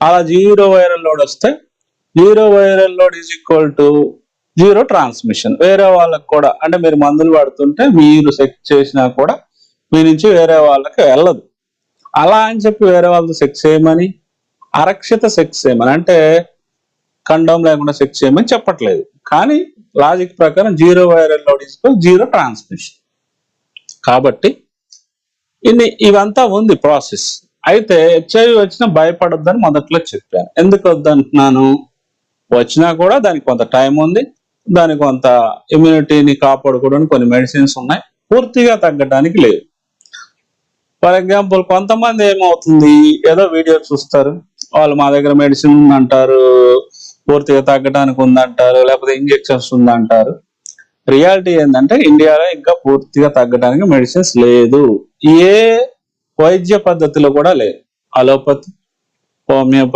అలా zero viral load వస్తే zero viral load is equal to zero transmission. వేరే వాళ్ళకి కూడా అంటే మీరు మందులు వాడుతుంటే మీరు సెక్ చేసినా కూడా మీ నుంచి వేరే వాళ్ళకి వెళ్ళదు. అలా అని చెప్పి వేరే వాళ్ళతో సెక్స్ చేయమని అరక్షిత సెక్స్ చేయమని అంటే కండోమ్ లేకుండా సెక్స్ చేయమని చెప్పట్లేదు. కానీ లాజిక్ ప్రకారం zero viral load is zero transmission. కాబట్టి ఇన్ని ఇవంతా ఉంది ప్రాసెస్. అయితే హెచ్ఐవి వచ్చినా భయపడొద్దని మొదట్లో చెప్పాను. ఎందుకు వద్దంటున్నాను? వచ్చినా కూడా దానికి కొంత టైం ఉంది. దానికి కొంత ఇమ్యూనిటీని కాపాడుకోవడానికి కొన్ని మెడిసిన్స్ ఉన్నాయి. పూర్తిగా తగ్గడానికి లేదు. ఫర్ ఎగ్జాంపుల్ కొంతమంది ఏమవుతుంది? ఏదో వీడియో చూస్తారు. వాళ్ళు మా దగ్గర మెడిసిన్ ఉందంటారు. పూర్తిగా తగ్గడానికి ఉందంటారు. లేకపోతే ఇంజెక్షన్స్ ఉందంటారు. రియాలిటీ ఏంటంటే ఇండియాలో ఇంకా పూర్తిగా తగ్గడానికి మెడిసిన్స్ లేదు. ఏ వైద్య పద్ధతిలో కూడా లేదు. Allopathy homeopathy